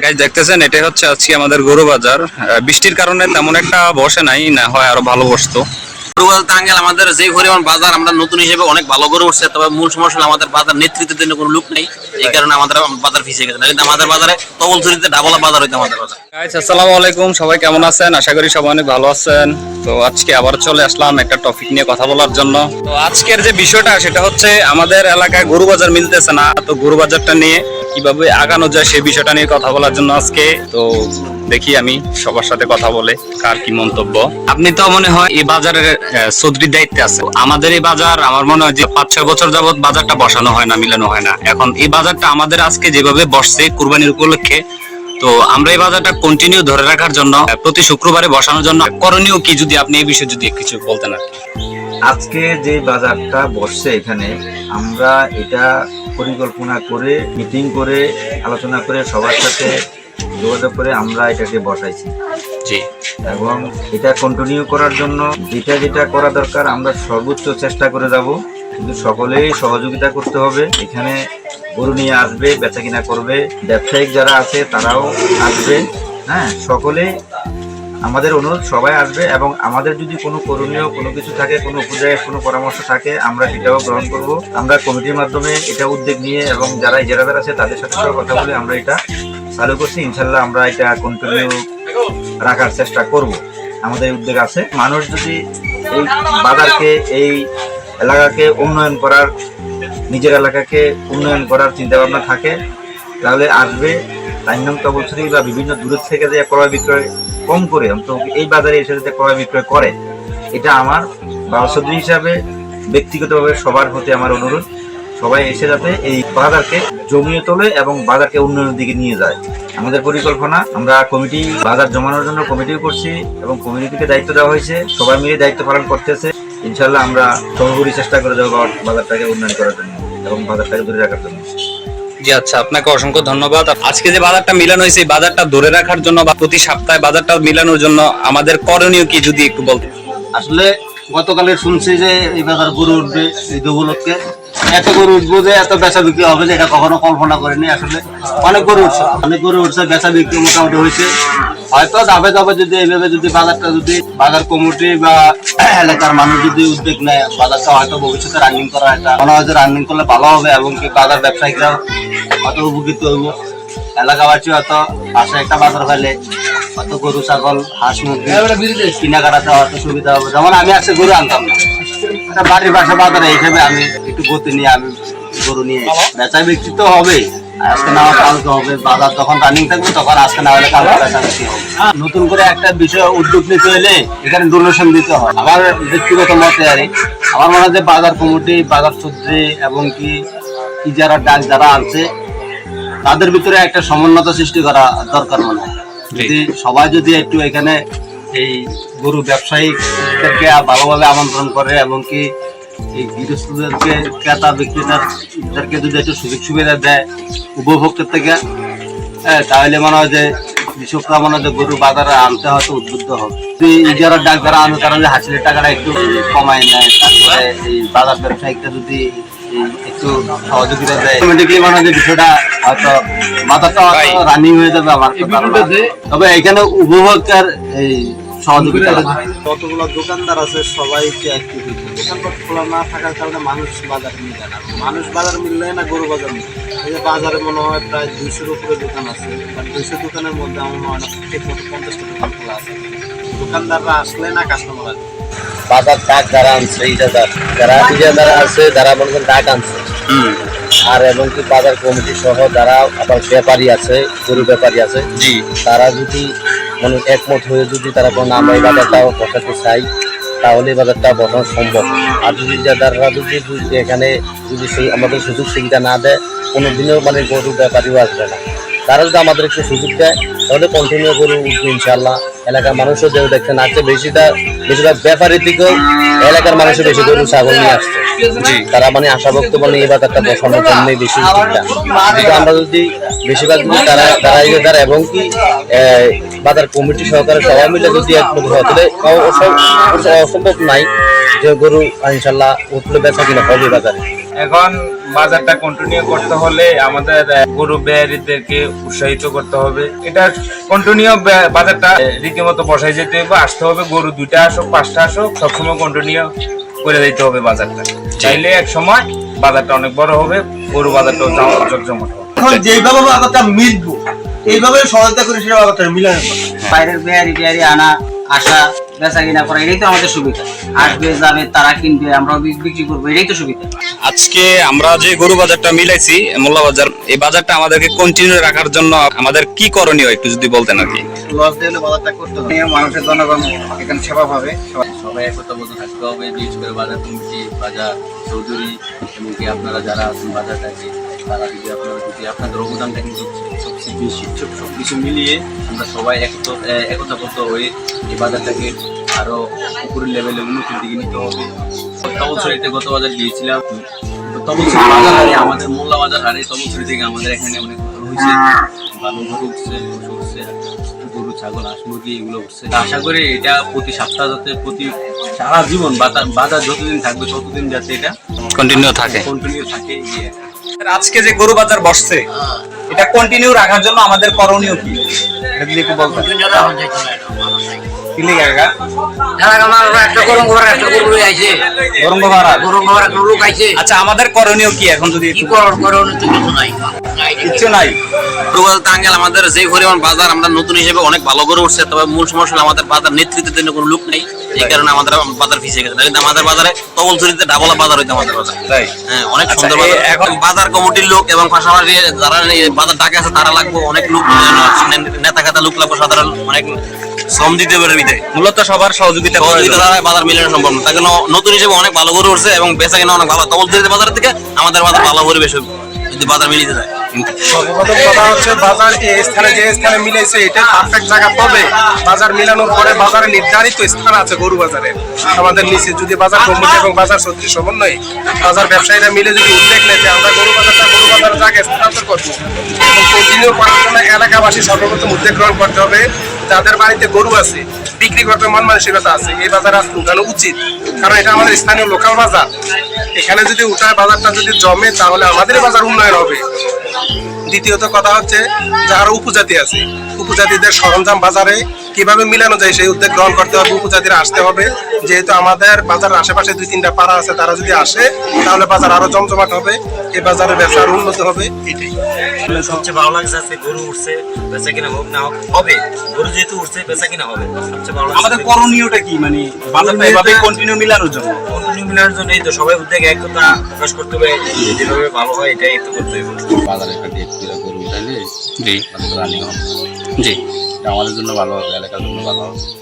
Guys দেখতেছেন এটাই হচ্ছে আজকে আমাদের গরু বাজার। বৃষ্টির কারণে তেমন একটা বসে নাই না হয় আরও ভালো বসতো। আমাদের যে পরিমাণ বাজার আমরা নতুন হিসেবে অনেক ভালো উঠছে তবে মূল সমস্যা আমাদের বাজার নেতৃত্বের জন্য কোনো লোক নেই। এই কারণে আমাদের বাজার পিছিয়ে গেছে। কিন্তু আমাদের বাজারে তবলছড়িতে ডাবলা বাজার হইতে আমাদের বাজার। আসসালামু আলাইকুম সবাই কেমন আছেন? আশা করি সবাই অনেক ভালো আছেন। তো আজকে আবার চলে আসলাম একটা টপিক নিয়ে কথা বলার জন্য। তো আজকের যে বিষয়টা সেটা হচ্ছে আমাদের এলাকায় গরু বাজার মিলতেছে না। তো গরু বাজারটা নিয়ে কীভাবে আগানো যায় সেই বিষয়টা নিয়ে কথা বলার জন্য আজকে। তো দেখি আমি সবার সাথে কথা বলে কার কি মন্তব্য। আপনি তো মনে হয় এই বাজারের সদরির দায়িত্বে আছে আমাদের এই বাজার, আমার মনে হয় যে পাঁচ ছয় বছর যাবত বাজারটা বসানো হয় না, মিলানো হয় না। এখন এই বাজারটা আমাদের আজকে যেভাবে বসছে কুরবানির উপলক্ষে, তো আমরা এই বাজারটা কন্টিনিউ ধরে রাখার জন্য প্রতি শুক্রবারে বসানোর জন্য করণীয় কি যদি আপনি এই বিষয়ে যদি কিছু বলতেন আর আজকে যে বাজারটা বসছে এখানে, আমরা এটা পরিকল্পনা করে মিটিং করে আলোচনা করে সবার সাথে যোগাযোগ করে আমরা এটাকে বসাইছি। জি। এবং এটা কন্টিনিউ করার জন্য যেটা যেটা করা দরকার আমরা সর্বোচ্চ চেষ্টা করে যাব। কিন্তু সকলেই সহযোগিতা করতে হবে। এখানে গরু নিয়ে আসবে বেচা কিনা করবে। ব্যবসায়িক যারা আছে তারাও আসবে। হ্যাঁ সকলে আমাদের অনুরোধ, সবাই আসবে এবং আমাদের যদি কোনো করণীয়, কোনো কিছু থাকে, কোনো উপজায়ের কোনো পরামর্শ থাকে, আমরা সেটাও গ্রহণ করব। আমরা কমিটির মাধ্যমে এটা উদ্যোগ নিয়ে এবং যারা ইজারাদার আছে, তাদের সাথে কথা বলে আমরা এটা চালু করছি। ইনশাল্লাহ আমরা এটা কন্টিনিউ রাখার চেষ্টা করব। আমাদের উদ্যোগ আছে। মানুষ যদি এই বাজারকে, এই এলাকাকে উন্নয়ন করার, নিজের এলাকাকে উন্নয়ন করার চিন্তা ভাবনা থাকে, তাহলে আসবে। টাইনং কবলছড়ি বা বিভিন্ন দূরের থেকে যে ক্রয় বিক্রয় কম করে, অন্তত এই বাজারে এসে যাতে ক্রয় বিক্রয় করে, এটা আমার বাসদ্রী হিসাবে ব্যক্তিগতভাবে সবার প্রতি আমার অনুরোধ। সবাই এসে যাতে এই বাজারকে জমিয়ে তোলে এবং বাজারকে উন্নয়নের দিকে নিয়ে যায়। আমাদের পরিকল্পনা, আমরা কমিটি বাজার জমানোর জন্য কমিটিও করছি এবং কমিটিকে দায়িত্ব দেওয়া হয়েছে। সবাই মিলে দায়িত্ব পালন করতেছে। ইনশাল্লাহ আমরা সর্বোপরি চেষ্টা করে যাব বাজারটাকে উন্নয়ন করার জন্য এবং বাজারটাকে ধরে রাখার জন্য। জি আচ্ছা আপনাকে অসংখ্য ধন্যবাদ। আজকে যে বাজারটা মিলানো হয়েছে বাজারটা ধরে রাখার জন্য বা প্রতি সপ্তাহে বাজারটা মিলানোর জন্য আমাদের করণীয় কি, যদি একটু বলতে আসলে গতকালে শুনছি যে এই বাজার গরু উঠবে ঈদ উপলক্ষে এত গরু উঠবো যে এত বেচা বিক্রি হবে যে এটা কখনো কল্পনা করেনি। আসলে অনেক গরু উঠছে। অনেক গরু উঠছে, বেচা বিক্রি মোটামুটি হয়েছে। হয়তো যাবে যাবে যদি এইভাবে যদি বাজারটা যদি বাজার কমিটি বা এলাকার মানুষ যদি উদ্যোগ নেয় বাজারটা হয়তো ভবিষ্যতে রানিং করা একটা মনে হয় যে রানিং করলে ভালো হবে এবং কি বাজার ব্যবসায়িকরা হয়তো উপকৃত হইব। এলাকাবাসী হয়তো পাশে একটা বাজার ফেলে হয়তো গরু ছাগল হাঁস মুরগি কেনাকাটাতে হয়তো সুবিধা হবে। যেমন আমি আজকে গরু আনতাম না। বাড়ির পাশে বাজারে হিসেবে আমি একটু গতি নিয়ে আমি গরু নিয়ে বেচা বিক্রি তো হবে আজকে না কালকে হবে বাজার যখন রানিং থাকবে তখন আজকে না হলে কালকে বিক্রি হবে? নতুন করে একটা বিষয় উদ্যোগ নিতে হলে এখানে ডোনেশন দিতে হয়। আমার ব্যক্তিগত মতে আর আমার মনে হয় যে বাজার কমিটি বাজার সূত্রে এবং কি ইজারা ডাক যারা আছে তাদের ভিতরে একটা সমন্বতা সৃষ্টি করা দরকার মনে হয়। যদি সবাই যদি একটু এখানে এই গরু ব্যবসায়ীদেরকে ভালোভাবে আমন্ত্রণ করে এবং কি এই গৃহস্থদেরকে ক্রেতা বিক্রেতাদেরকে যদি একটু সুযোগ সুবিধা দেয় উপভোক্তার থেকে তাহলে মনে হয় যে কৃষকরা মনে হয় যে গরু বাজারে আনতে হয়তো উদ্বুদ্ধ হবে। ইজারার ডাক যারা তারা যদি হাসিলের টাকাটা একটু কমায় নেয় তারপরে এই বাজার ব্যবসায়িকটা যদি একটু সহযোগিতা দেয় অটোমেটিকলি মনে হয় যে বিষয়টা হয়তো বাজারটা রানিং হয়ে যাবে আমার তবে এখানে উপভোক্তার এই সহযোগিতা। যতগুলো দোকানদার আছে সবাইকে একটু দোকানপাট খোলা না থাকার কারণে মানুষ বাজার মিলে না। মানুষ বাজার মিললে না গরু বাজার মিলে এই যে বাজারে মনে হয় প্রায় দুইশোর উপরে দোকান আছে। আর দুইশো দোকানের মধ্যে আমার মনে হয় না ঠিক মতো পঞ্চাশটা দোকান খোলা আছে। দোকানদাররা আসলে না কাস্টমার আসবে বাজার ডাক যারা আনছে ইজাদার যারা ইজাদার আছে যারা মনে করেন ডাক আনছে। আর এবং কি বাজার কমিটি সহ যারা আবার ব্যাপারী আছে গরু ব্যাপারী আছে জি। তারা যদি মানে একমত হয়ে যদি তারা কোনো আমরা এই বাজারটা বসাতে চাই, তাহলে বাজারটা বসানো সম্ভব। আর যদি ইজাদাররা যদি এখানে যদি সেই আমাদের সুযোগ সুবিধা না দেয় কোনো দিনেও মানে গরু ব্যাপারীও আসবে না। তারা যদি আমাদের একটু সুযোগ দেয়, তাহলে কন্টিনিউ গরু উঠবে ইনশাল্লাহ এলাকার মানুষও যেও দেখতে না আসছে বেশিটা বেশিরভাগ ব্যাপারী দিকেও এলাকার মানুষও বেশি গরু, ছাগল নিয়ে আসছে। জি, তারা মানে আশাভক্ত মানে এই বাজারটা বসানোর জন্যই বেশি কিন্তু আমরা যদি বেশিরভাগ তারা তারা ইয়েদার এবং কি বাজার কমিটি, সহকারে সবাই মিলে যদি একমত হয়, তাহলে অসম্ভব নাই যে গরু ইনশাল্লাহ উঠলে বেচা কিনা হবে বাজারে। এখন বাজারটা কন্টিনিউ করতে হলে আমাদের গরু ব্যবসায়ীদেরকে উৎসাহিত করতে হবে। এটা কন্টিনিউ বাজারটা রীতিমতো বসাই যেতে হবে। আসতে হবে, গরু দুইটা আসুক, পাঁচটা আসুক, সবসময় কন্টিনিউ করে দিতে হবে বাজারটা। চাইলে এক সময় বাজারটা অনেক বড় হবে গরু বাজারটাও জমজমট হবে। এখন যেইভাবে বাজারটা মিলবো এইভাবে সহায়তা করে সেটা বাজারটা মিলানো বাইরের বেয়ারি বেয়ারি আনা আসা বেচা কিনা করা এটাই তো আমাদের সুবিধা। আসবে যাবে তারা কিনবে আমরাও বিক- বিক্রি করব এটাই তো সুবিধা। আজকে আমরা যে গরু বাজারটা মিলাইছি মোল্লা বাজার এই বাজারটা আমাদেরকে কন্টিনিউ রাখার জন্য আমাদের কি করণীয় একটু যদি বলতেন আর কি? লস দিলে বাজারটা করতে হবে। মানুষের জনগণ এখানে সেবা পাবে সবাই একতাবদ্ধ থাকতে হবে বিশেষ করে বাজার কমিটি, বাজার চৌধুরী এমনকি আপনারা যারা আছেন বাজারটাকে, তারা যদি আপনারা যদি আপনাদের অবদানটা কিন্তু সবচেয়ে বেশি সব কিছু মিলিয়ে আমরা সবাই একত এ- একতাবদ্ধ হয়ে এই বাজারটাকে আরও উপরের লেভেলে উন্নতির দিকে নিতে হবে। তবলছড়িতে গত বাজার গিয়েছিলাম। তবলছড়ি বাজার হারে আমাদের মোল্লা বাজার হারে তবলছড়ি থেকে আমাদের এখানে অনেক ভালো হয়েছে। ভালো উঠছে উঠছে ছাগল হাঁস মুরগি এগুলো উঠছে আশা করি এটা প্রতি সপ্তাহ যাতে প্রতি সারা জীবন বাজার বাজার যতদিন থাকবে ততদিন যাতে এটা কন্টিনিউ থাকে। কন্টিনিউ থাকে ইয়ে। আজকে যে গরু বাজার বসছে এটা কন্টিনিউ রাখার জন্য আমাদের করণীয় কি? এটা যদি একটু বলতেন। কাকা? আচ্ছা আমাদের করণীয় কি এখন যদি একটু নাই। আমাদের যে পরিমাণ বাজার আমরা নতুন হিসেবে অনেক ভালো করে উঠছে তবে মূল সমস্যা আমাদের বাজার নেতৃত্বের জন্য কোনো লোক নেই এই কারণে আমাদের বাজার ফিসে গেছে। কিন্তু আমাদের বাজারে তবল ডাবলা বাজার হইতে আমাদের বাজার। হ্যাঁ অনেক আচ্ছা, সুন্দর এখন- এখন বাজার কমিটির লোক এবং পাশাপাশি যারা বাজার ডাকে আছে তারা লাগবে অনেক লোক নেতা খাতা লোক লাগবে সাধারণ অনেক শ্রম দিতে পারে বিদায় মূলত সবার সহযোগিতা সহযোগিতা। দ্বারা বাজার মিলানো সম্ভব না তাকে ন- নতুন হিসেবে অনেক ভালো করে উঠছে এবং বেচা কিনা অনেক ভালো। তবল দিতে বাজার থেকে আমাদের বাজার ভালো পরিবেশ যদি বাজার মিলিয়ে যায়। সর্বপ্রথম কথা হচ্ছে বাজার এই স্থানে যে স্থানে মিলাইছে, এটা পারফেক্ট জায়গা। তবে বাজার মিলানোর পরে বাজারে নির্ধারিত স্থান আছে গরু বাজারে। আমাদের নিচে যদি বাজার কমিটি এবং বাজার সত্যি সমন্বয়ে, বাজার ব্যবসায়ীরা মিলে যদি উদ্যোগ নেয় যে আমরা গরু বাজারটা, গরু বাজারের জায়গায় স্থানান্তর করব। এবং কন্টিনিউ করার জন্য এলাকাবাসী সর্বপ্রথম উদ্যোগ গ্রহণ করতে হবে। যাদের বাড়িতে গরু আছে, বিক্রি করতে মন মানসিকতা আছে, এই বাজার আজকে উঠানো উচিত। কারণ এটা আমাদের স্থানীয় লোকাল বাজার। এখানে যদি উঠায় বাজারটা যদি জমে, তাহলে আমাদের বাজার উন্নয়ন হবে। দ্বিতীয়ত কথা হচ্ছে যারা উপজাতি আছে। উপজাতিদের সরঞ্জাম বাজারে কীভাবে মিলানো যায় সেই উদ্যোগ গ্রহণ করতে হবে উপজাতিরা আসতে হবে। যেহেতু আমাদের বাজারের আশেপাশে দুই তিনটা পাড়া আছে তারা যদি আসে তাহলে বাজার আরও জমজমাট হবে এই বাজারের ব্যবসা আরও উন্নত হবে। এটাই। সবচেয়ে ভালো লাগছে আছে গরু উঠছে বেচা কিনা হোক না হোক হবে। গরু যেহেতু উঠছে বেচা কিনা হবে। সবচেয়ে ভালো আমাদের করণীয়টা কি? মানে বাজারটা এভাবে কন্টিনিউ মিলানোর জন্য। কন্টিনিউ মিলানোর জন্য এই তো সবাই উদ্যোগে একতা প্রকাশ করতে হবে। যেভাবে ভালো হয় এটাই তো করতে হবে। বাজারে একটা ডেট গরু জি। জি। আমাদের জন্য ভালো হবে এলাকার জন্য ভালো হবে।